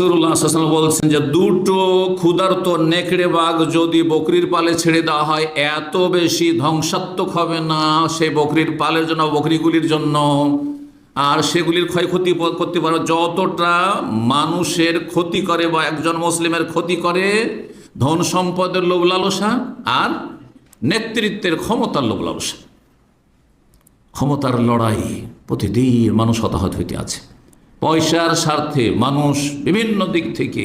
বলছেন যে দুটো ক্ষুধার্ত নেকড়ে বাঘ যদি বকরির পালে ছেড়ে দেওয়া হয়, এত বেশি ধ্বংসাত্মক হবে না সেই বকরির পালের জন্য, বকরিগুলির জন্য। আর সেগুলির ক্ষয়ক্ষতি করতে পারে। যতটা মানুষের ক্ষতি করে বা একজন মুসলিমের ক্ষতি করে, ধন সম্পদের লোভ লালসা আর নেতৃত্বের ক্ষমতার লোভ লালসা। ক্ষমতার লড়াই প্রতিদিন মানুষ হতাহত হইতে আছে। পয়সার স্বার্থে মানুষ বিভিন্ন দিক থেকে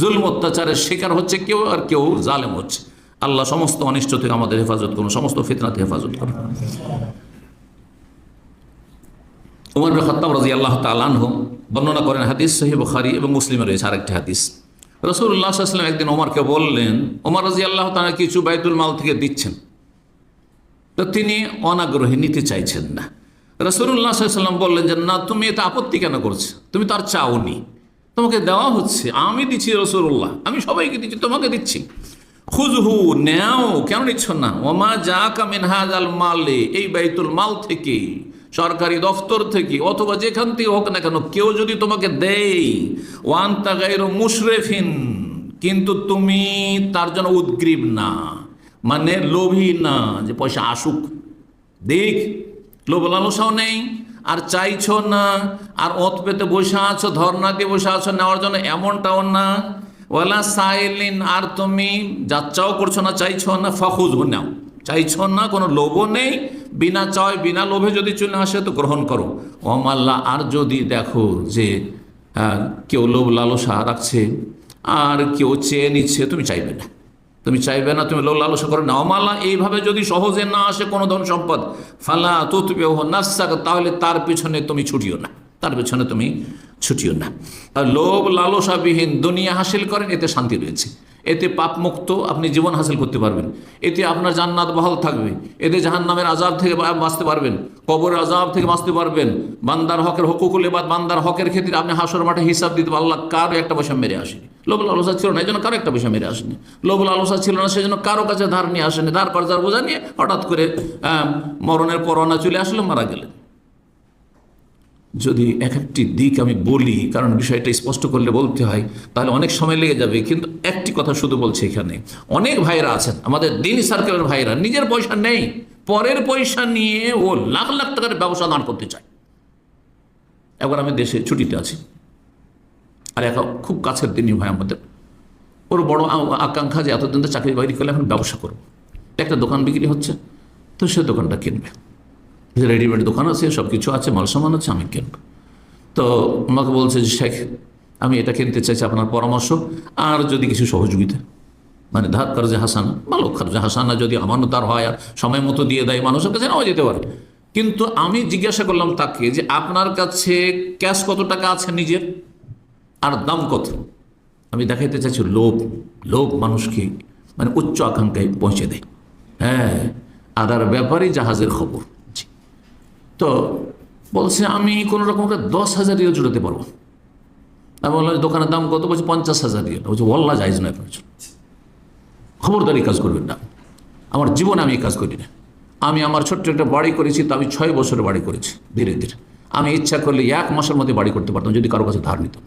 জুলম, অত্যাচারের শিকার হচ্ছে কেউ আর কেউ জালেম হচ্ছে। আল্লাহ সমস্ত অনিষ্ট থেকে আমাদের হেফাজত করুন, সমস্ত ফিতনাতে হেফাজত করুন। উমর বিন খত্তাব রাজি আল্লাহ তালানহ বর্ণনা করেন হাদিস সহি বুখারি এবং মুসলিমে রয়েছে আরেকটি হাদিস। রসুল্লাহ সাল্লাম একদিন ওমরকে বললেন ওমর রাজি আল্লাহ তালা কিছু বাইতুল মাল থেকে দিচ্ছেন। তো তিনি অনাগ্রহী নিতে চাইছেন না। রসুল্লাহ সাল্লাম বললেন যে, না, তুমি এতে আপত্তি কেন করছ? তুমি তার চাওনি। তোমাকে দেওয়া হচ্ছে, আমি দিচ্ছি রসুল্লাহ আমি সবাইকে দিচ্ছি, তোমাকে দিচ্ছি। খুজহু নেও, কেন নিচ্ছ না? ওমা যা কামিন আল মালে, এই বাইতুল মাল থেকে, সরকারি দফতর থেকে, অথবা যেখান থেকে হোক না কেন, কেউ যদি তোমাকে দেয় ওয়ান তাগাইর মুশরেফিন, কিন্তু তুমি তার জন্য উদ্গ্রীব না। মানে লোভী না, যে পয়সা আসুক। দেখ লোভ লালসাও নেই, আর চাইছো না, আর অত পেতে বসে আছো ধর্না দিয়ে বসে আছো, নেওয়ার জন্য এমনটাও না। ওয়ালা সাইলিন, আর তুমি যাচ্চাও করছ না, চাইছো না, ফখুজ নাও। চাইছো না, কোনো লোভও নেই, বিনা চায় বিনা লোভে যদি চলে আসে, তো গ্রহণ করো। ওমাল্লা, আর যদি দেখো যে কেউ লোভ লালসা রাখছে, আর কেউ চেয়ে নিচ্ছে, তুমি চাইবে না। তুমি চাইবে না, তুমি লোক লালসা করো না। অমালা, এইভাবে যদি সহজে না আসে কোনো ধন সম্পদ, ফালা তুতবে ও নাসাক তাহলে তার পিছনে তুমি ছুটিও না। তার পিছনে তুমি ছুটিও না। লোভ লালসাবিহীন দুনিয়া হাসিল করেন, এতে শান্তি রয়েছে। এতে পাপ মুক্ত আপনি জীবন হাসিল করতে পারবেন। এতে আপনার জান্নাত বহাল থাকবে। এতে জাহান্নামের আজাব থেকে বা- বাঁচতে পারবেন। কবরের আজাব থেকে বাঁচতে পারবেন। বান্দার হকের হকুকুল এবার বান্দার হকের ক্ষেত্রে আপনি হাসর মাঠে হিসাব দিতে। আল্লাহ কারও একটা পয়সা মেরে আসেনি। লোভ লালসা ছিল না এই জন্য কারও একটা পয়সা মেরে আসেনি। লোভ লালসা ছিল না, সেজন্য কারও কাছে ধার নিয়ে আসেনি। ধার কর্জার বোঝা নিয়ে হঠাৎ করে মরণের পরোয়ানা চলে আসলো, মারা গেলেন। যদি এক একটি দিক আমি বলি, কারণ বিষয়টা স্পষ্ট করলে বলতে হয়, তাহলে অনেক সময় লেগে যাবে, কিন্তু একটি কথা শুধু বলছি এখানে। অনেক ভাইরা আছেন, আমাদের দিন সার্কেলের ভাইরা নিজের পয়সা নেই, পরের পয়সা নিয়ে ও লাখ লাখ টাকার ব্যবসা দান করতে চায়। একবার আমি দেশে ছুটিতে আছি, আর এক খুব কাছের দিনই ভাই আমাদের, ওর বড় আকাঙ্ক্ষা যে এতদিন তো চাকরি বাকরি করলে এখন ব্যবসা করব। একটা দোকান বিক্রি হচ্ছে, তো সে দোকানটা কিনবে। রেডিমেড দোকান আছে সব কিছু আছে মাল সামান আছে, আমি কিনবো। তো আমাকে বলছে যে, শেখ, আমি এটা কিনতে চাইছি আপনার পরামর্শ, আর যদি কিছু সহযোগিতা। মানে ধার কার্যে হাসানা, ভালো কার্যে হাসানা, যদি আমানতার হয় আর সময় মতো দিয়ে দেয়, মানুষের কাছে নেওয়া যেতে পারে। কিন্তু আমি জিজ্ঞাসা করলাম তাকে যে, আপনার কাছে ক্যাশ কত টাকা আছে নিজের? আর দাম কত? আমি দেখাইতে চাইছি, লোভ লোভ মানুষকে মানে উচ্চ আকাঙ্ক্ষায় পৌঁছে দেয়। হ্যাঁ আদার ব্যাপারই জাহাজের খবর। তো বলছে, আমি কোনো রকম দশ হাজার রিয়াল জুড়াতে পারব। আমি বললাম, দোকানের দাম কত? বলছে, পঞ্চাশ হাজার রিয়াল। বলছে ওল্লা যাইজ নয় আপনার। খবরদারি কাজ করবেন না। আমার জীবনে আমি এই কাজ করি না। আমি আমার ছোট্ট একটা বাড়ি করেছি, তো আমি ছয় বছরে বাড়ি করেছি, ধীরে ধীরে। আমি ইচ্ছা করলে এক মাসের মধ্যে বাড়ি করতে পারতাম, যদি কারও কাছে ধার নিতাম।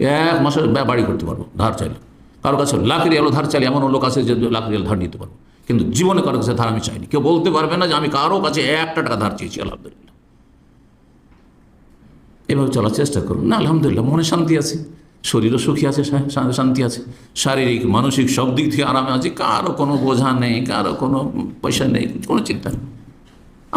এক মাসের বাড়ি করতে পারব, ধার চাইলে। কারও কাছে লাখ রিয়াল, ধার চাইলে এমন লোক আছে যে লাখ রিয়াল ধার নিতে পারব। কিন্তু জীবনে কারও কাছে ধার আমি চাইনি। কেউ বলতে পারবে না যে আমি কারও কাছে একটা টাকা ধার চেয়েছি, আলহামদুলিল্লাহ। এভাবে চলার চেষ্টা করুন। না, আলহামদুলিল্লাহ, মনে শান্তি আছে। শরীরও সুখী আছে শান্তি আছে। শারীরিক, মানসিক সব দিক থেকে আরামে আছে। কারও কোনো বোঝা নেই, কারও কোনো পয়সা নেই, কোনো চিন্তা নেই।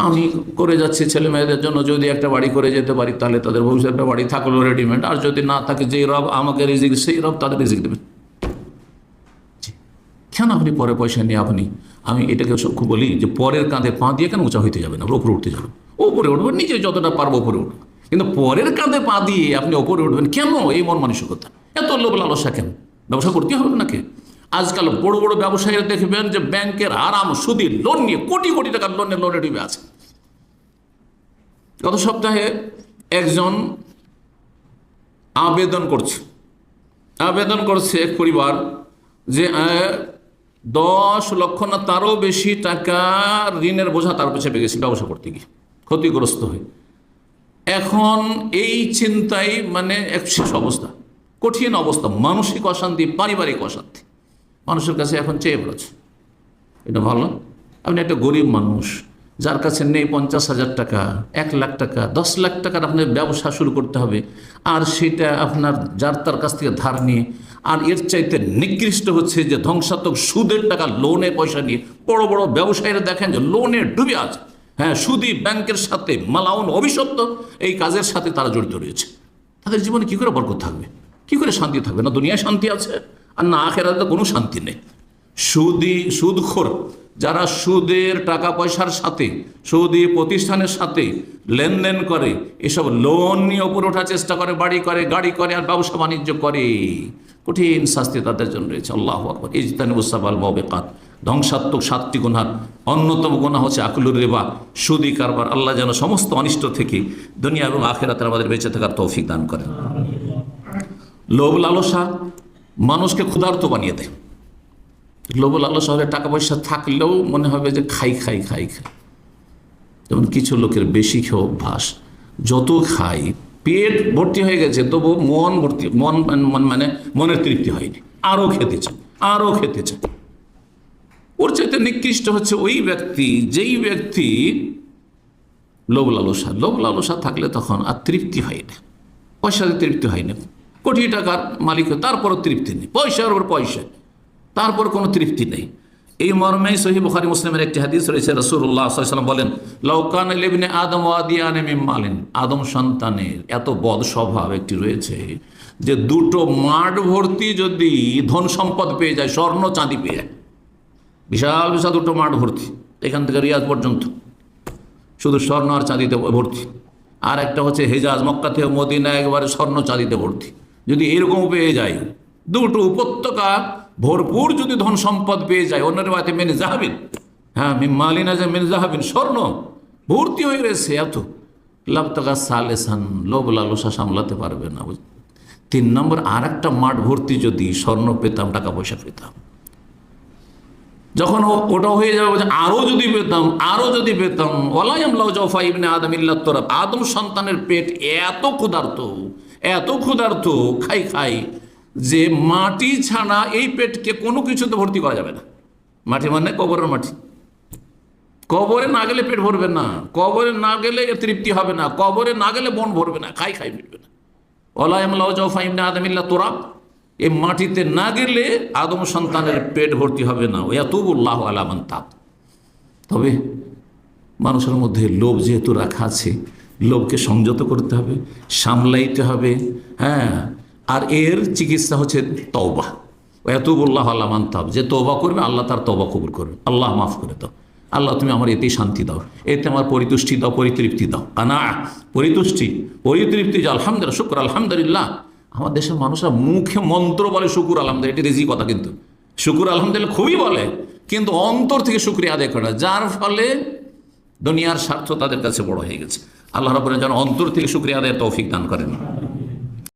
আমি করে যাচ্ছি ছেলে মেয়েদের জন্য, যদি একটা বাড়ি করে যেতে পারি, তাহলে তাদের ভবিষ্যৎ একটা বাড়ি থাকল রেডিমেড আর যদি না থাকে, যেই রব আমাকে রিজিক, সেই রব তাদের রিজিক দেবেন। জি। কেন আপনি পরে পয়সা নিয়ে আপনি? আমি এটাকে সব বলি যে পরের কাঁধে পা দিয়ে কেন উঁচা হইতে যাবেন? আপনি ওপরে উঠতে যাবেন ওপরে উঠবেন নিজে যতটা পারব ওপরে উঠবেন কিন্তু পরের কাঁধে পা দিয়ে আপনি ওপরে উঠবেন কেন? এই মন মানসিকতা। এত লোভ লালসা কেন? ব্যবসা করতে হবে নাকি? আজকাল বড় বড় ব্যবসায়ীরা দেখবেন যে ব্যাংকের আরাম, সুদি লোন নিয়ে কোটি কোটি টাকার লোনের লোনে ডুবে আছে। গত সপ্তাহে একজন আবেদন করছে। আবেদন করছে এক পরিবার যে দশ লক্ষ না তারও বেশি টাকা ঋণের বোঝা তার পেছনে পেয়ে গেছে ব্যবসা করতে গিয়ে। ক্ষতিগ্রস্ত হয়ে। এখন এই চিন্তাই মানে এক শেষ অবস্থা। কঠিন অবস্থা, মানসিক অশান্তি, পারিবারিক অশান্তি। মানুষের কাছে এখন চেয়ে বেড়াচ্ছে এটা ভালো আপনি একটা গরিব মানুষ। যার কাছে নেই পঞ্চাশ হাজার টাকা, এক লাখ টাকা, দশ লাখ টাকার আপনার ব্যবসা শুরু করতে হবে। আর সেটা আপনার যার তার কাছ থেকে ধার নিয়ে, আর এর চাইতে নিকৃষ্ট হচ্ছে যে ধ্বংসাত্মক সুদের টাকা, লোনে পয়সা নিয়ে। বড় বড় ব্যবসায়ীরা দেখেন যে লোনে ডুবে আছে। হ্যাঁ সুদি ব্যাংকের সাথে মালাউন অভিশপ্ত, এই কাজের সাথে তারা জড়িত রয়েছে। তাদের জীবনে কি করে বরকত থাকবে? কি করে শান্তি থাকবে? না দুনিয়ায় শান্তি আছে, আর না আখেরাতে কোনো শান্তি নেই। সুদি, সুদখোর যারা সুদের টাকা পয়সার সাথে, সুদি প্রতিষ্ঠানের সাথে লেনদেন করে, এসব লোন নিয়ে ওপর ওঠার চেষ্টা করে, বাড়ি করে, গাড়ি করে আর ব্যবসা বাণিজ্য করে। কঠিন শাস্তি তাদের জন্য রয়েছে, আল্লাহ আকবর। ইজতানি মুসাফাল মবেকাত ধ্বংসাত্মক সাতটি গুণার অন্যতম গুণা হচ্ছে আকলুর রেবা, সুদি কারবার। আল্লাহ যেন সমস্ত অনিষ্ট থেকে দুনিয়া এবং আখেরাতের আমাদের বেঁচে থাকার তৌফিক দান করেন। লোভ লালসা মানুষকে ক্ষুধার্ত বানিয়ে দেয়। লোভ লালসা হলে টাকা পয়সা থাকলেও মনে হবে যে খাই খাই খাই খাই। যেমন কিছু লোকের বেশি খেয়ে অভ্যাস। যত খাই, পেট ভর্তি হয়ে গেছে, তবু মন ভর্তি, মন মন- মানে মনের তৃপ্তি হয়নি। আরও খেতে চায় আরও খেতে চায় ওর চাইতে নিকৃষ্ট হচ্ছে ওই ব্যক্তি, যেই ব্যক্তি লোভ লালসা লোভ লালসা থাকলে তখন আর তৃপ্তি হয় না। পয়সাতে তৃপ্তি হয় না। কোটি টাকার মালিক তারপরও তৃপ্তি নেই। পয়সার ওপর পয়সা। তারপর কোনো তৃপ্তি নেই। এই মর্মে সহি বুখারি মুসলিমের একটি হাদিস রয়েছে রসুল্লাহ সাল্লাম বলেন লৌকান লেবনে আদম ওয়াদিয়ানে মিমালিন আদম সন্তানের এত বদ স্বভাব একটি রয়েছে যে দুটো মাঠ ভর্তি যদি ধন সম্পদ পেয়ে যায়, স্বর্ণ চাঁদি পেয়ে যায়। বিশাল বিশাল দুটো মাঠ ভর্তি, এখান থেকে রিয়াজ পর্যন্ত। শুধু স্বর্ণ আর চাঁদিতে ভর্তি। আর একটা হচ্ছে হেজাজ, মক্কা থেকে মদিনা একবারে স্বর্ণ চাঁদিতে ভর্তি। যদি এরকম পেয়ে যায়, দুটো উপত্যকা ভরপুর যদি ধন সম্পদ পেয়ে যায়, অন্যের বাড়িতে মেনে যাহাবিন হ্যাঁ মালিনা যে মেনে যাহাবিন স্বর্ণ। ভর্তি হয়ে রয়েছে এত। লাভ টাকা সালেসান, লোভ লালসা সামলাতে পারবে না তিন নম্বর আর একটা মাঠ ভর্তি যদি স্বর্ণ পেতাম, টাকা পয়সা পেতাম। যখন ওটা হয়ে যাবে আরও যদি পেতাম আরও যদি পেতাম ওলাইম লজফা ইবনে আদম ইল্লা আদম সন্তানের পেট এত ক্ষুধার্ত এত ক্ষুধার্ত, খাই খাই। যে মাটি ছাড়া এই পেটকে কোনো কিছুতে ভর্তি করা যাবে না। মাটি মানে কবরের মাটি। কবরে না গেলে পেট ভরবে না। কবরে না গেলে তৃপ্তি হবে না। কবরে না গেলে বন ভরবে না। খাই খাই মিটবে না। ওলাইম লজফা ইবনে আদম ইল্লা তোরাব। এই মাটিতে না গেলে আদম সন্তানের পেট ভর্তি হবে না। ওয়াতুবুল্লাহ আলামান তাপ তবে মানুষের মধ্যে লোভ যেহেতু রাখা আছে, লোভকে সংযত করতে হবে, সামলাইতে হবে। হ্যাঁ আর এর চিকিৎসা হচ্ছে তওবা। এতুবুল্লাহ আল্লামান তাব। যে তওবা করবে, আল্লাহ তার তওবা কবুল করবে। আল্লাহ মাফ করে দাও। আল্লাহ, তুমি আমার এতেই শান্তি দাও। এতে আমার পরিতুষ্টি দাও, পরিতৃপ্তি দাও। কানা, পরিতুষ্টি, পরিতৃপ্তি যে আলহামদুলিল্লাহ, শুক্র, আলহামদুলিল্লাহ। আমার দেশের মানুষরা মুখে মন্ত্র বলে শুকুর, আলহামদুলিল্লাহ। এটি রেজি কথা কিন্তু। শুকুর, আলহামদুলিল্লাহ খুবই বলে। কিন্তু অন্তর থেকে শুক্রিয়া আদায় করে না। যার ফলে দুনিয়ার স্বার্থ তাদের কাছে বড় হয়ে গেছে। আল্লাহ রবের যেন অন্তর থেকে শুক্রিয়া আদায়ের তৌফিক দান করেন।